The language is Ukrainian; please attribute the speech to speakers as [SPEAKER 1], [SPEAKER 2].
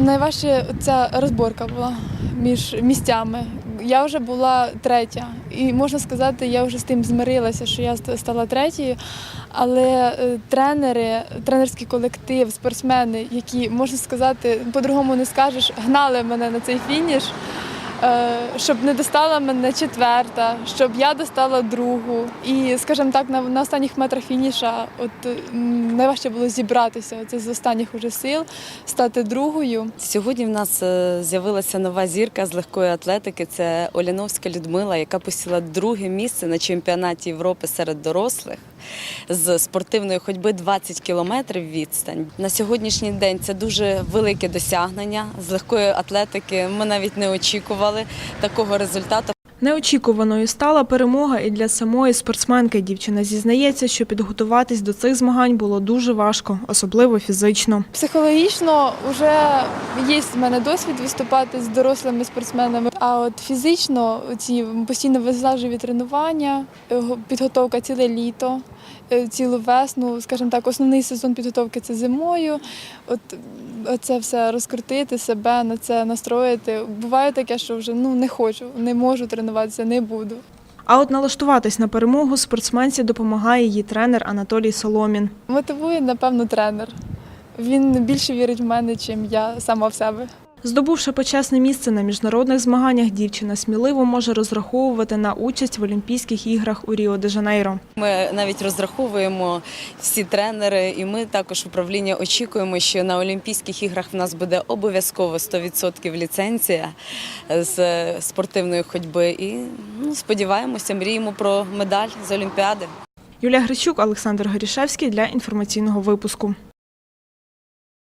[SPEAKER 1] Найважче ця розборка була між місцями. Я вже була третя, і можна сказати, я вже з тим змирилася, що я стала третьою. Але е, тренери, тренерський колектив, спортсмени, які можна сказати, по-другому не скажеш, гнали мене на цей фініш, щоб не достала мене четверта, щоб я достала другу. І, скажімо так, на, на останніх метрах фініша, от найважче було зібратися. Це з останніх уже сил, стати другою.
[SPEAKER 2] Сьогодні в нас е, з'явилася нова зірка з легкої атлетики. Це Оляновська Людмила, яка посіла друге місце на чемпіонаті Європи серед дорослих з спортивної ходьби 20 кілометрів відстань. На сьогоднішній день це дуже велике досягнення з легкої атлетики. Ми навіть не очікували такого результату.
[SPEAKER 3] Неочікуваною стала перемога і для самої спортсменки. Дівчина зізнається, що підготуватись до цих змагань було дуже важко, особливо фізично.
[SPEAKER 1] Психологічно вже є в мене досвід виступати з дорослими спортсменами. А от фізично ці постійно виснажливі тренування, підготовка ціле літо, цілу весну, скажімо так, основний сезон підготовки це зимою. От це все розкрутити себе на це настроїти. Буває таке, що вже ну не хочу, не можу тренуватися, не буду.
[SPEAKER 3] А от налаштуватись на перемогу спортсменці допомагає її тренер Анатолій Соломін.
[SPEAKER 1] Мотивує, напевно, тренер. Він більше вірить в мене, чим я сама в себе.
[SPEAKER 3] Здобувши почесне місце на міжнародних змаганнях, дівчина сміливо може розраховувати на участь в Олімпійських іграх у Ріо де Жанейро.
[SPEAKER 2] Ми навіть розраховуємо всі тренери, і ми також управління очікуємо, що на Олімпійських іграх в нас буде обов'язково 100% ліцензія з спортивної ходьби. І ну, сподіваємося, мріємо про медаль з Олімпіади.
[SPEAKER 3] Юлія Грищук, Олександр Горішевський для інформаційного випуску.